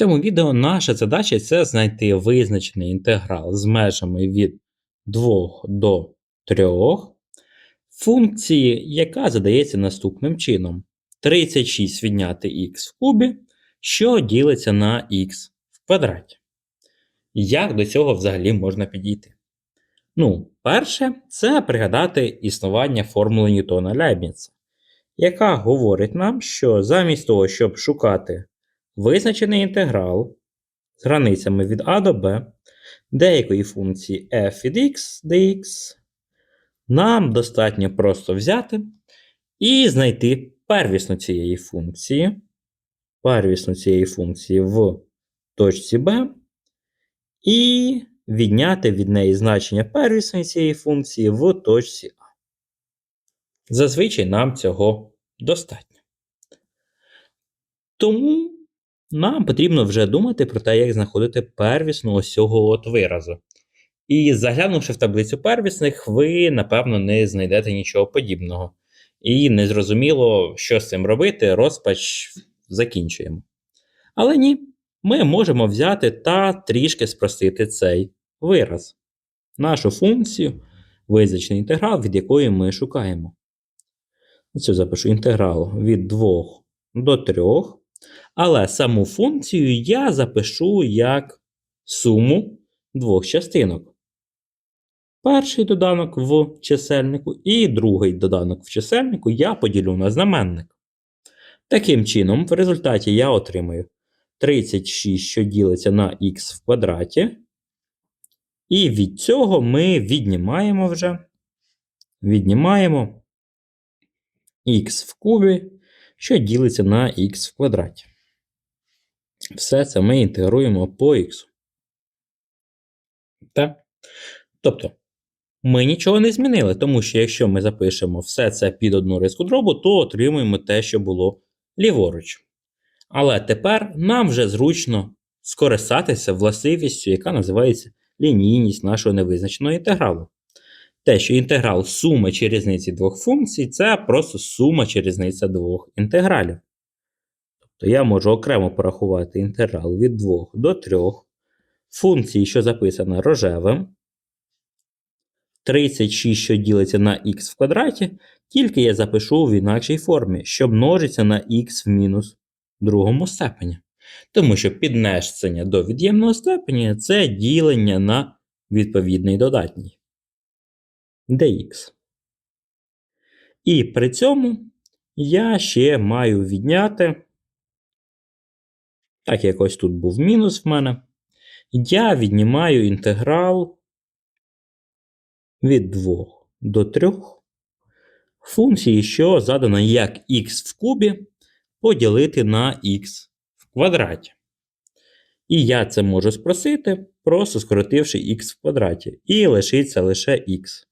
цьому відео наша задача це знайти визначений інтеграл з межами від 2 до 3 функції, яка задається наступним чином: 36 відняти х в кубі, що ділиться на х в квадраті. Як до цього взагалі можна підійти? Ну, перше, це пригадати існування формули Ньютона Лейбніца, яка говорить нам, що замість того, щоб шукати визначений інтеграл з границями від a до b деякої функції f від x dx, нам достатньо просто взяти і знайти первісну цієї функції, первісну цієї функції в точці b, і відняти від неї значення первісної цієї функції в точці А. Зазвичай нам цього достатньо. Тому нам потрібно вже думати про те, як знаходити первісну ось цього от виразу. І заглянувши в таблицю первісних, ви, напевно, не знайдете нічого подібного. І незрозуміло, що з цим робити, розпач закінчуємо. Але ні, ми можемо взяти та трішки спростити цей вираз, нашу функцію, визначений інтеграл, від якої ми шукаємо. Оце запишу інтеграл від 2 до 3. Але саму функцію я запишу як суму двох частинок. Перший доданок в чисельнику і другий доданок в чисельнику я поділю на знаменник. Таким чином, в результаті я отримаю 36, що ділиться на х в квадраті. І від цього ми віднімаємо вже віднімаємо х в кубі, що ділиться на х в квадраті. Все це ми інтегруємо по х. Так? Тобто, ми нічого не змінили, тому що якщо ми запишемо все це під одну риску дробу, то отримуємо те, що було ліворуч. Але тепер нам вже зручно скористатися властивістю, яка називається лінійність нашого невизначеного інтегралу. Те, що інтеграл суми чи різниці двох функцій, це просто сума чи різниця двох інтегралів. Тобто я можу окремо порахувати інтеграл від 2 до 3 функції, що записана рожевим. 36, що ділиться на х в квадраті, тільки я запишу в інакшій формі, що множиться на х в мінус другому степені. Тому що піднесення до від'ємного степені це ділення на відповідний додатній dx. І при цьому я ще маю відняти, так як ось тут був мінус в мене, я віднімаю інтеграл від 2 до 3 функції, що задано як х в кубі поділити на х в квадраті. І я це можу спросити, просто скоротивши х в квадраті. І лишиться лише х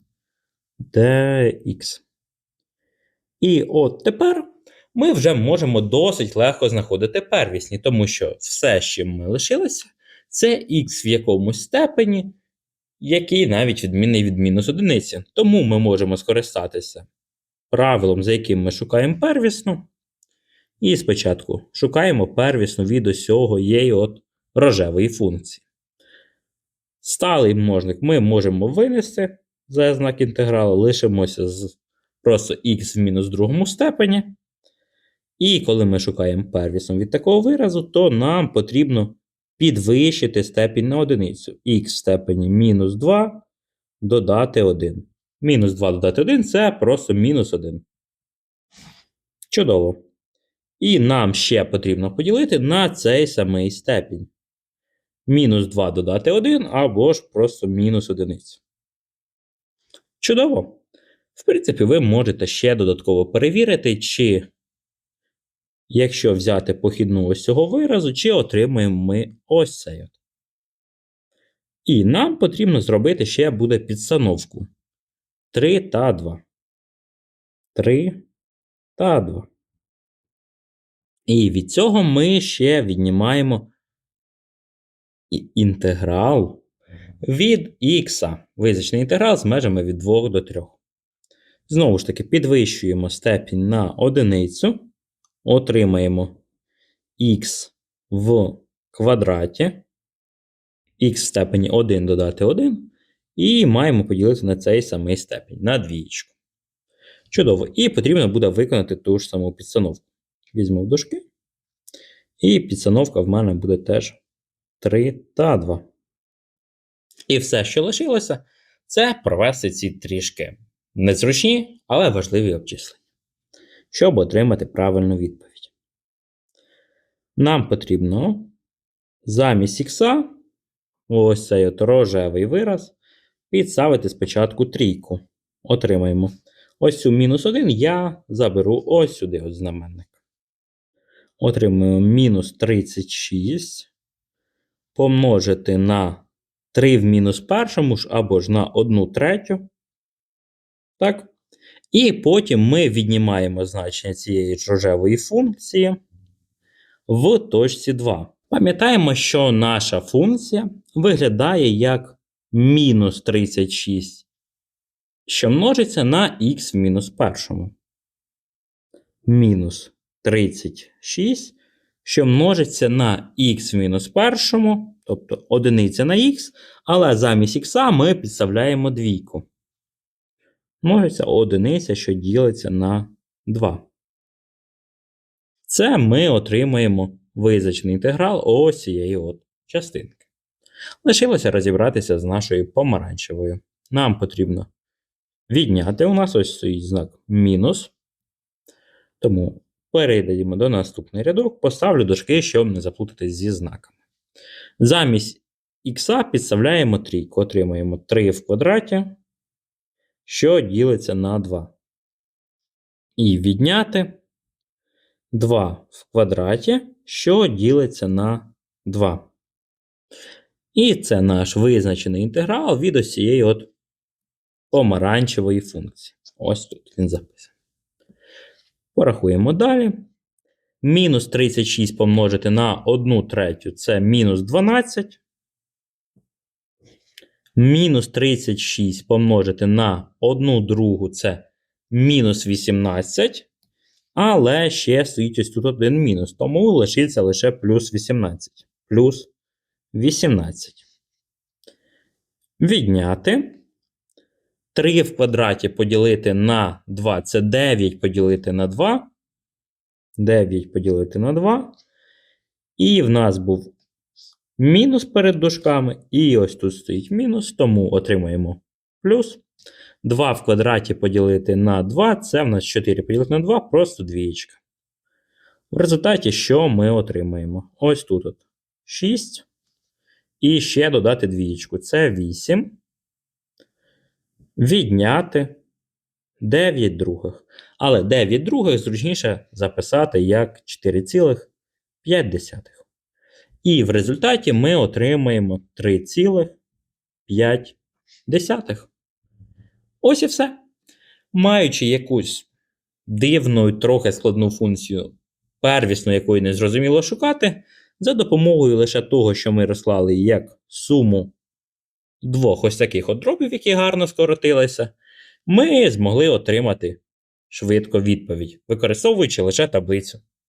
dx. І от тепер ми вже можемо досить легко знаходити первісні, тому що все, з чим ми лишилися, це х в якомусь степені, який навіть відмінний від мінус одиниці. Тому ми можемо скористатися правилом, за яким ми шукаємо первісну. І спочатку шукаємо первісну від усього її от рожевої функції. Сталий множник ми можемо винести за знак інтегралу, лишимося з просто х в мінус другому степені. І коли ми шукаємо первісну від такого виразу, то нам потрібно підвищити степінь на одиницю. х в степені мінус 2 додати 1. Мінус 2 додати 1 це просто мінус 1. Чудово. І нам ще потрібно поділити на цей самий степінь. Мінус 2 додати 1 або ж просто мінус 1. Чудово! В принципі, ви можете ще додатково перевірити, чи, якщо взяти похідну ось цього виразу, чи отримаємо ми ось цей. І нам потрібно зробити ще буде підстановку 3 та 2. 3 та 2. І від цього ми ще віднімаємо інтеграл від х. Визначений інтеграл з межами від 2 до 3. Знову ж таки, підвищуємо степінь на одиницю, отримаємо х в квадраті х в степені 1 додати 1. І маємо поділити на цей самий степень, на двієчку. Чудово. І потрібно буде виконати ту ж саму підстановку. Візьму в дужки. І підстановка в мене буде теж 3 та 2. І все, що лишилося, це провести ці трішки незручні, але важливі обчислення, щоб отримати правильну відповідь. Нам потрібно замість ікса, ось цей от рожевий вираз, підставити спочатку трійку. Отримаємо. Ось цю мінус 1 я заберу ось сюди от знаменник. Отримуємо мінус 36 помножити на 3 в мінус першому ж або ж на 1 третю. Так. І потім ми віднімаємо значення цієї ж рожевої функції в точці 2. Пам'ятаємо, що наша функція виглядає як мінус 36, що множиться на х в мінус першому. Мінус 36, що множиться на х в мінус першому, тобто одиниця на х, але замість х ми підставляємо двійку. Множиться одиниця, що ділиться на 2. Це ми отримаємо визначений інтеграл ось цієї от частинки. Лишилося розібратися з нашою помаранчевою. Нам потрібно відняти у нас ось цей знак мінус. Тому перейдемо до наступний рядок, поставлю дужки, щоб не заплутатись зі знаками. Замість х підставляємо трійку, отримаємо 3 в квадраті, що ділиться на 2. І відняти 2 в квадраті, що ділиться на 2. І це наш визначений інтеграл від ось цієї от помаранчевої функції. Ось тут він записаний. Порахуємо далі. Мінус 36 помножити на 1 третю це мінус 12. Мінус 36 помножити на 1 другу це мінус 18. Але ще стоїть ось тут один мінус. Тому лишиться лише плюс 18. Плюс 18. Відняти. 3 в квадраті поділити на 2 це 9 поділити на 2. 9 поділити на 2. І в нас був мінус перед дужками. І ось тут стоїть мінус, тому отримаємо плюс. 2 в квадраті поділити на 2, це в нас 4 поділити на 2, просто двієчка. В результаті, що ми отримаємо? Ось тут от 6. І ще додати двієчку. Це 8. Відняти 9 других. Але 9 других зручніше записати як 4,5. І в результаті ми отримаємо 3,5. Ось і все. Маючи якусь дивну і трохи складну функцію, первісну, якої не зрозуміло шукати, за допомогою лише того, що ми розклали як суму двох ось таких от дробів, які гарно скоротилися, ми змогли отримати швидко відповідь, використовуючи лише таблицю.